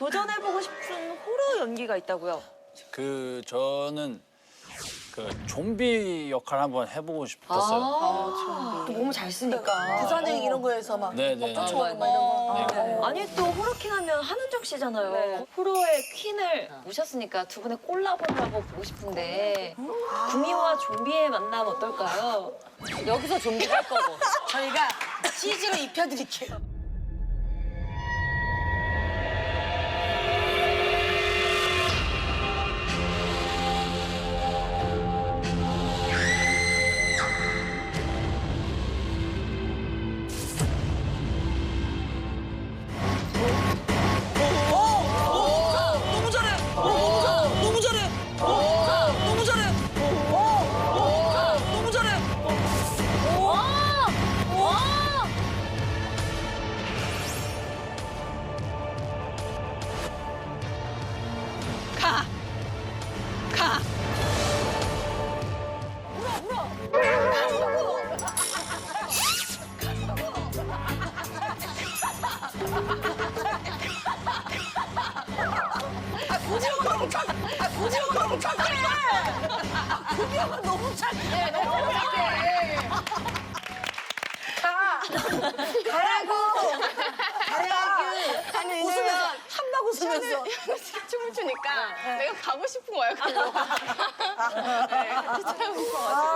도전해보고 싶은 호러 연기가 있다고요? 그 저는 그 좀비 역할 한번 해보고 싶었어요. 또 몸을 잘 쓰니까. 부산행 이런 거에서 막 네네. 쫓아오고 막 이런 거. 네. 아니 또 호러킹 하면 한은정 씨잖아요. 호러의 퀸을 모셨으니까 두 분의 콜라보를 한번 보고 싶은데 구미호와 좀비의 만남 어떨까요? 여기서 좀비를 할 거고. 저희가 CG로 입혀드릴게요. 가! 가! 울어, 울어! 가려고! 가려고! 아, 무조건 가! 잘해. 가라고. 가라고. 아니 웃으면서 한방 웃으면서. 춤을 추니까 내가 가고 싶은 거야 그거. 네, 같이 춰보고 아, 예.